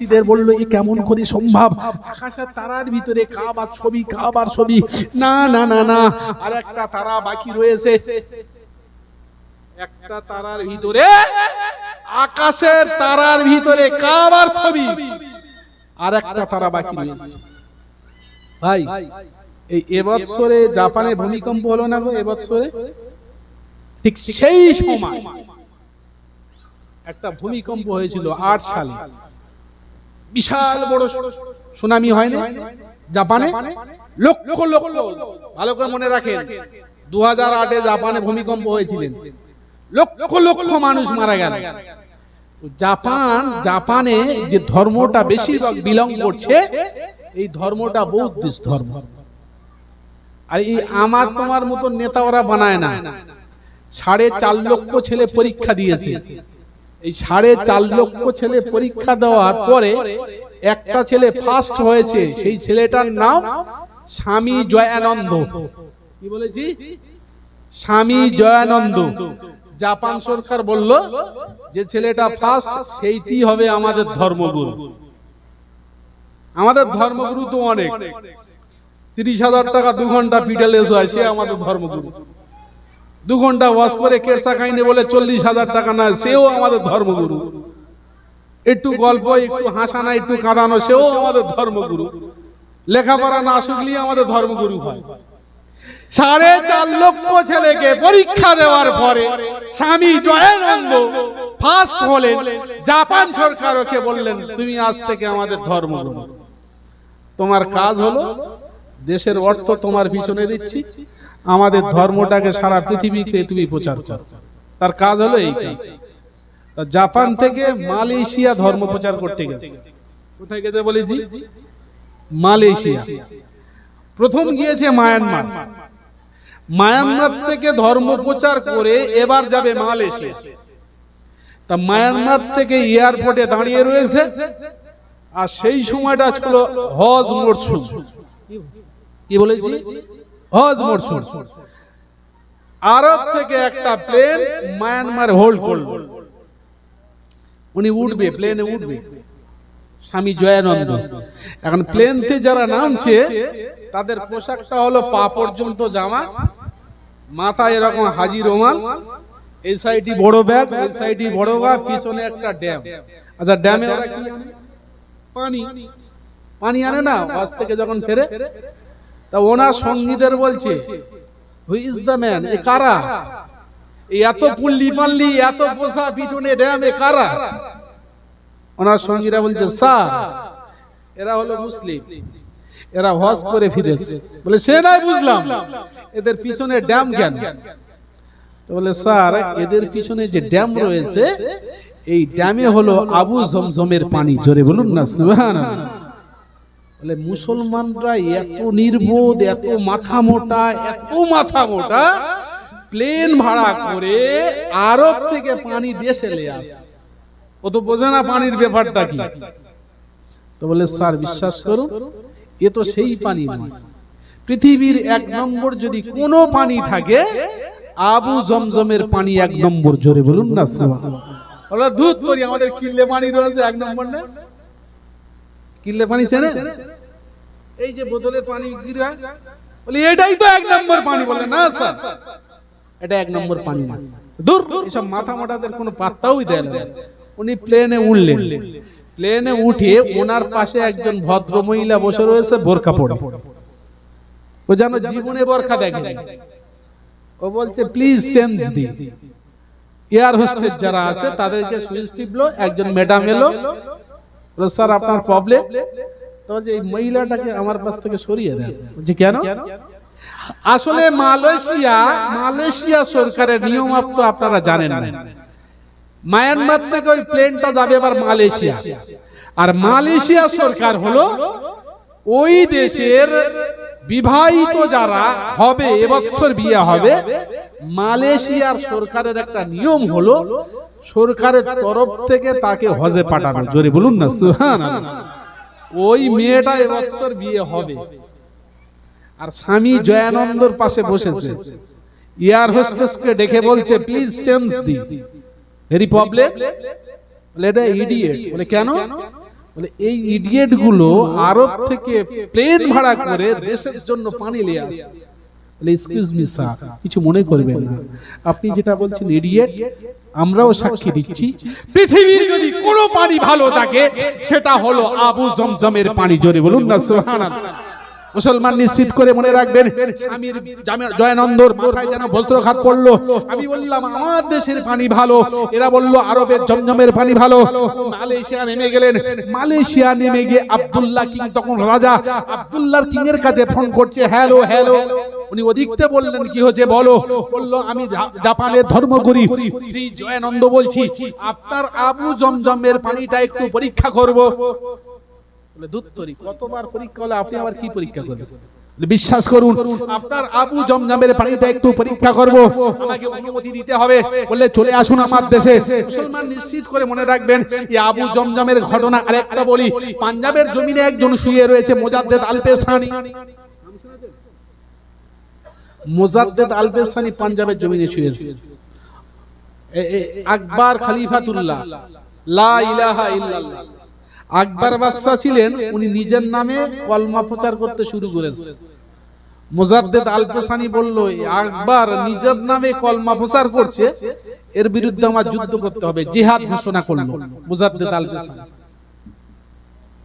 সাথীদের বলল, এ কেমন করে সম্ভব? আকাশের তারার ভিতরে কাবার ছবি কাবার ছবি। না না না না, আর একটা তারা বাকি রয়েছে। একটা তারার ভিতরে আকাশের তারার ভিতরে কাবার ছবি, আর একটা তারা বাকি রয়েছে। ভাই, এই এবছরে জাপানে ভূমিকম্প হলো না গো এবছরে? ঠিক সেই সময় একটা ভূমিকম্প হয়েছিল আট সালে। বিশাল বড় সুনামি হয় না জাপানে? লক্ষ লক্ষ ভালো করে মনে রাখেন দু হাজার আটে জাপানে ভূমিকম্প হয়েছিলেন। লক্ষ লক্ষ মানুষ মারা গেল। জাপান, জাপানে যে ধর্মটা বেশিরভাগ বিলং করছে, এই ধর্মটা বৌদ্ধিস্ট ধর্ম। আর এই আমার তোমার মতো নেতা ওরা বানায় না। সাড়ে চার লক্ষ ছেলে পরীক্ষা দিয়েছে। এই সাড়ে চার লক্ষ ছেলে পরীক্ষা দেওয়ার পরে একটা ছেলে ফার্স্ট হয়েছে। সেই ছেলেটার নাম স্বামী জয়ানন্দ। কি বলেছি? স্বামী জয়ানন্দ। জাপান সরকার বলল যে ছেলেটা ফার্স্ট সেইটি হবে আমাদের ধর্মগুরু। আমাদের ধর্মগুরু তো অনেক। তিরিশ হাজার টাকা দু ঘণ্টা পিটালে হয় সে আমাদের ধর্মগুরু। দু ঘণ্টা ওয়াশ করে কেরসা খাইনি বলে চল্লিশ হাজার টাকা না সেও আমাদের ধর্মগুরু। একটু গল্প, একটু হাসানা, একটু কাঁদানো, সেও আমাদের ধর্মগুরু। লেখাপড়া না শিখলেই আমাদের ধর্মগুরু হয়। সাড়ে চার লক্ষ ছেলেকে পরীক্ষা দেওয়ার পরে স্বামী জয়ানন্দ ফার্স্ট হলেন, জাপান সরকার ওকে বললেন, তুমি আজ থেকে আমাদের ধর্মগুরু। তোমার কাজ হলো দেশের অর্থ তোমার পিছনে দিচ্ছি। আমাদের ধর্মটাকে সারা পৃথিবীতে তুমি প্রচার করো। তার কাজ হলো এই কাজ জাপান থেকে মালয়েশিয়া ধর্ম প্রচার করতে গেছে। কোথায় গেছে বলেছি? মালয়েশিয়া। প্রথম গিয়েছে মায়ানমার। মায়ানমার। থেকে ধর্ম প্রচার করে এবার যাবে মালয়েশিয়া। তা মায়ানমার থেকে এয়ারপোর্টে দাঁড়িয়ে রয়েছে। আর সেই সময়টা ছিল হজ মরসুম। কি বলেছি? হজ মরসুম। আরব থেকে একটা প্লেন মায়ানমার হোল্ড করল। উনি উঠবে প্লেনে উঠবে। স্বামী জয়ানন্দ। এখন প্লেনতে যারা নামছে তাদের পোশাকটা হলো পা পর্যন্ত জামা। মাথায় এরকম হাজি রোমাল এই সাইডই বড় ব্যাগ এই সাইডই বড় ব্যাগ পিছনে একটা ড্যাম। আচ্ছা ড্যামে ওরা কি আনে? পানি। পানি। আনে না বাস থেকে যখন ফেরে তা ওনার সঙ্গীদের বলছে হু ইজ দ্য ম্যান এ কারা? এত পুল্লি পাল্লি এত পোষা পিছনে ড্যাম এ কারা? ওনার সঙ্গীরা বলছে স্যার এরা হলো মুসলিম। এরা হজ করে ফিরেছে। বলে সে নাই বুঝলাম। এদের পিছনে ড্যাম কেন? তো বলে স্যার এদের পিছনে যে ড্যাম রয়েছে এই ড্যামে হলো আবু জমজমের পানি। জোরে বলুন না, সুবহানাল্লাহ। বলে, মুসলমানরা এত নির্বোধ, এত মাথা মোটা, এত মাথা মোটা, প্লেন ভাড়া করে আরব থেকে পানি দেশে ও তো বোঝে না পানির ব্যাপারটা কি। তো বলে, স্যার, বিশ্বাস করুন, এ তো সেই পানি পৃথিবীর এক নম্বর যদি কোনো পানি থাকে, আবু জমজমের পানি এক নম্বর। জোরে বলুন না, সুবহানাল্লাহ। ওরা দুধ করি আমাদের কিল্লে পানি রয়েছে এক নম্বর না? কিল্লে পানি চেনে এই যে বোতলের পানি বিক্রি হয়। বলে এটাই তো এক নম্বর পানি বলে না স্যার? এটা এক নম্বর পানি না। দূর এসব মাথা মোটাদের কোনো পাত্তাও দেয় না। উনি প্লেনে উঠলেন প্লেনে উঠে ওনার পাশে একজন ভদ্র মহিলা বসে রয়েছে বোরকা পরে। ও যেন জীবনে বোরখা দেখে। ও বলছে please change the air hostess যারা আছে, তাদেরকে সুইচ টিপলো একজন ম্যাডাম এলো। স্যার আপনার প্রবলেম তো বলছে এই মহিলাটাকে আমার পাশ থেকে সরিয়ে দেন। বলছে, কেন? আসলে মালয়েশিয়া মালয়েশিয়া সরকারের নিয়ম আপনারা জানেন না। মায়ানমার থেকে ওই প্লেনটা যাবে আবার মালয়েশিয়া। আর মালয়েশিয়া সরকার হলো, ওই দেশের বিবাহিত যারা হবে এবছর বিয়ে হবে মালয়েশিয়ার সরকারের একটা নিয়ম হলো সরকারের তরফ থেকে তাকে হজে পাঠানো জোরে বলুন না সুবহানাল্লাহ। ওই মেয়েটা এবছর বিয়ে হবে। আর স্বামী জয়ানন্দর পাশে বসেছে। এয়ার হোস্টেসকে ডেকে বলছে please change the very problem বলে এটা ইডিয়েট বলে কেন? বলে এই ইডিয়েটগুলো আরব থেকে প্লেন ভাড়া করে দেশের জন্য পানি নিয়ে আসে। এক্সকিউজ মি স্যার কিছু মনে করবেন না। আপনি যেটা বলছেন ইডিয়েট আমরাও সাক্ষী দিচ্ছি। পৃথিবীর যদি কোনো পানি ভালো থাকে, সেটা হলো আবু জমজমের পানি। জোরে বলুন না, সুবহানাল্লাহ। মুসলমান নিশ্চিত করে মনে রাখবেন, স্বামীর জয়ানন্দর মাথায় যেন বস্ত্রঘাত পড়ল। আমি বললাম, আমার দেশের পানি ভালো। এরা বলল, আরবের জমজমের পানি ভালো। মালয়েশিয়া নেমে গেলেন। মালয়েশিয়া নেমে গিয়ে আব্দুল্লাহ কিং তখন রাজা। আব্দুল্লাহর কিং এর কাছে ফোন করছে, হ্যালো হ্যালো। উনি ওদিকতে বললেন, কি হচ্ছে বলো? বলল, আমি জাপানের ধর্মগুরি, শ্রী জয়ানন্দ বলছি। আপনার আবু জমজমের পানিটা একটু পরীক্ষা করব। বলে দুত্তরি কতবার পরীক্ষা হলে আপনি আবার কি পরীক্ষা করবেন? বিশ্বাস করুন আপনার আবু জমজমের একটু পরীক্ষা করব। আমাকে অনুমতি দিতে হবে। বললে চলে আসুন আমার দেশে। মুসলমান নিশ্চিত করে মনে রাখবেন এই আবু জমজমের ঘটনা আরেকটা বলি। পাঞ্জাবের জমিনে একজন শুয়ে রয়েছে মোজাদ্দেদ আলপেসানি। মোজাদ্দেদ আলপেসানি পাঞ্জাবের জমিনে শুয়েছে। আকবর খলিফাতুল্লাহ। লা ইলাহা ইল্লাল্লাহ। আকবর বাদশাহ ছিলেন উনি নিজের নামে কলমা প্রচার করতে শুরু করেছে। মুজাদ্দেদ আলফসানি বলল আকবর নিজের নামে কলমা প্রচার করছে এর বিরুদ্ধে আমার যুদ্ধ করতে হবে। জিহাদ ঘোষণা করল মুজাদ্দেদ আলফসানি।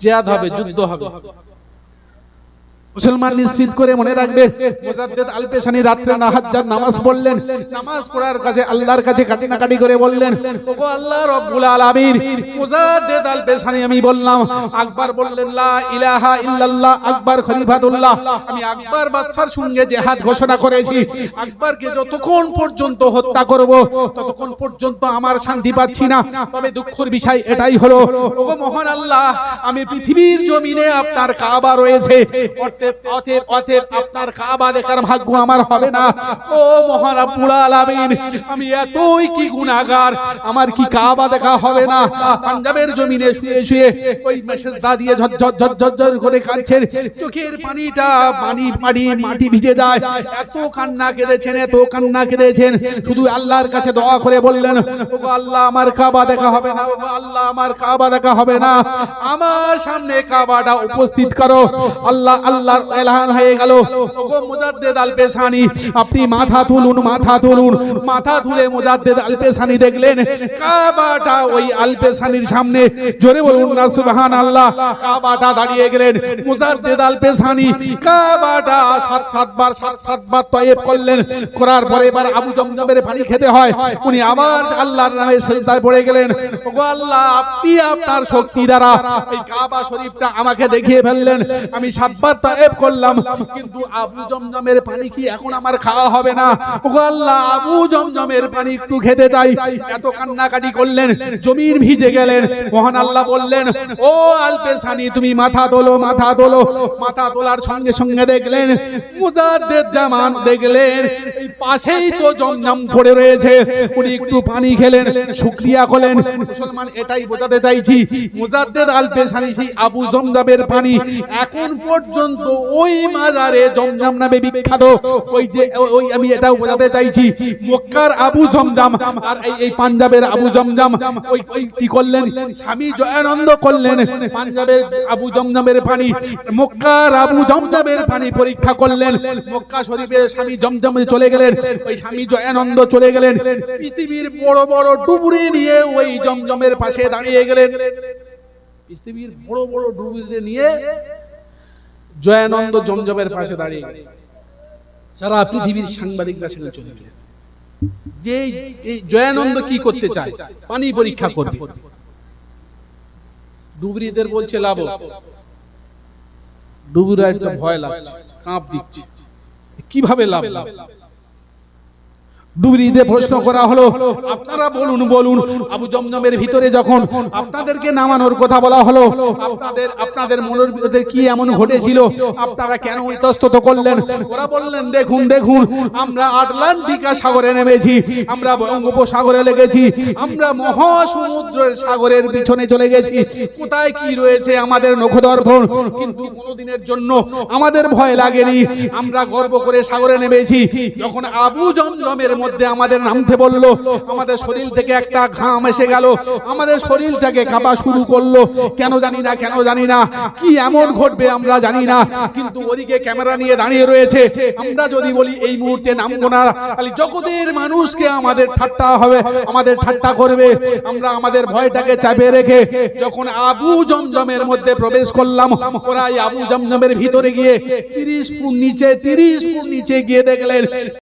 জিহাদ হবে যুদ্ধ হবে। মুসলমান নিশ্চিত করে মনে রাখবে, মুজাদ্দেদ আলপেশানি রাত্রে নাহাজ্জার নামাজ পড়লেন। নামাজ পড়ার কাছে আল্লাহর কাছে কাটাকাটি করে বললেন, ওগো আল্লাহ রব্বুল আলামিন, মুজাদ্দেদ আলপেশানি আমি বললাম, আকবর বললেন, লা ইলাহা ইল্লাল্লাহ, আকবর খলিফাতুল্লাহ। আমি আকবর বাদশার সঙ্গে জিহাদ ঘোষণা করেছি, আকবরকে যতক্ষণ পর্যন্ত হত্যা করব, ততক্ষণ পর্যন্ত আমার শান্তি পাচ্ছি না। তবে দুঃখের বিষয় এটাই হলো, ওগো মহান আল্লাহ, আমি পৃথিবীর জমিনে আপনার কাবা রয়েছে অতএব অতএব অতএব আপনার কাবা দেখার ভাগ্য আমার হবে না। ও মহান রব্বুল আলামিন আমি এতই কি গুনাহগার আমার কি কাবা দেখা হবে না? পাঞ্জাবের জমিনে শুয়ে শুয়ে ওই মেসেজ দা দিয়ে ঝরঝর ঝরঝর করে কাঁদছেন। চোখের পানিটা পানি পানি মাটি ভিজে যায়। এত কান্না কেঁদেছেন এত কান্না কেঁদেছেন। শুধু আল্লাহর কাছে দোয়া করে বললেন আল্লাহ আমার কাবা দেখা হবে না আল্লাহ আমার কাবা দেখা হবে না। আমার সামনে কাবাটা উপস্থিত করো। আল্লাহ আল্লাহর এলান হয়ে গেল। আল পেসানি আপনি মাথা তুলুন মাথা তুলুন। মাথা তুলে আল পেসানি দেখলেন, কাবাটা ওই আল পেসানির সামনে। জোরে বলুন না, সুবহানাল্লাহ। কাবাটা দাঁড়িয়ে গেলেন আল পেসানি কাবাটা সাত সাতবার সাত সাতবার তয়েব করলেন। করার পরে এবার আবু জমজমের পানি খেতে হয়। উনি আবার আল্লাহর নামে সেজদায় পড়ে গেলেন। আল্লাহ, আপনি আপনার শক্তি দ্বারা এই কাবা শরীফটা আমাকে দেখিয়ে ফেললেন। আমি সাতবার তয়েব করলাম। কিন্তু আবু জমজমের পানি কি এখন আমার খাওয়া হবে না? আল্লাহ, আবু জমজমের পানি একটু খেতে চাই। এত কান্নাকাটি করলেন, জমির ভিজে গেলেন। মহান আল্লাহ বললেন, ও আলপেসানি তুমি মাথা তোলো মাথা তোলো। মাথা তোলার সঙ্গে সঙ্গে দেখলেন, মুজাদ্দেদ জামান দেখলেন, এই পাশেই তো জমজম পড়ে রয়েছে। উনি একটু পানি খেলেন, শুকরিয়া করলেন। মুসলমান এটাই বোঝাতে চাইছি, মুজাদ্দেদ আল পেশানি সেই আবু জমজমের পানি এখন পর্যন্ত ওই মাজারে জমজম নামে বিখ্যাত। ওই যে, ওই আমি এটাও বোঝাতে চাইছি, মক্কার আবু জমজম আর এই পাঞ্জাবের আবু জমজম, ওই ওই কি করলেন? স্বামী জয়ানন্দ করলেন, পাঞ্জাবের আবু জমজমের পানি, মক্কার আবু জমজমের পানি পরীক্ষা করলেন। মক্কা শরীফে স্বামী জমজমে চলে গেলেন, ওই স্বামী জয়ানন্দ চলে গেলেন। পৃথিবীর বড় বড় ডুবুরি নিয়ে ওই জমজমের পাশে দাঁড়িয়ে গেলেন। পৃথিবীর বড় বড় ডুবুরি নিয়ে জয়ানন্দ জমজমের পাশে দাঁড়িয়ে সারা পৃথিবীর সাংবাদিকরা সেখানে চলে গেলেন যে জয়ানন্দ কি করতে চায়? পানি পরীক্ষা করবে। ডুবরিদের বলছে, লাভ ডুবুরা একটা ভয় লাগছে, কাঁপ দিচ্ছে। কীভাবে লাভ লাভ? ডুবরিদের প্রশ্ন করা হলো, আপনারা বলুন বলুন, আবু জমজমের ভিতরে যখন আপনাদেরকে নামানোর কথা বলা হলো, আপনাদের আপনাদের মনের ভিতরে কি এমন ঘটেছিল? আপনারা কেন ইতস্তত করলেন? ওরা বললেন, দেখুন দেখুন, আমরা আটলান্টিকা সাগরে নেমেছি, আমরা বঙ্গোপসাগরে লেগেছি, আমরা মহাসমুদ্রের সাগরের পিছনে চলে গেছি। কোথায় কি রয়েছে আমাদের নখদর্পণ? কিন্তু কোনোদিনের জন্য আমাদের ভয় লাগেনি। আমরা গর্ব করে সাগরে নেমেছি। যখন আবু জমজমের মধ্যে আমাদের নামতে বলল, আমাদের শরীর থেকে একটা ঘাম এসে গেল, আমাদের শরীরটাকে কাঁপা শুরু করল। কেন জানি না, কেন জানি না, কি এমন ঘটবে আমরা জানি না, কিন্তু ওদিকে ক্যামেরা নিয়ে দাঁড়িয়ে রয়েছে। আমরা যদি বলি এই মুহূর্তে নামবো না তাহলে জগতের মানুষকে আমাদের ঠাট্টা হবে, আমাদের ঠাট্টা করবে। আমরা আমাদের ভয়টাকে চাপে রেখে যখন আবু জমজমের মধ্যে প্রবেশ করলাম ওরা আবু জমজমের ভিতরে গিয়ে তিরিশ ফুট নিচে, তিরিশ ফুট নিচে গিয়ে দেখলেন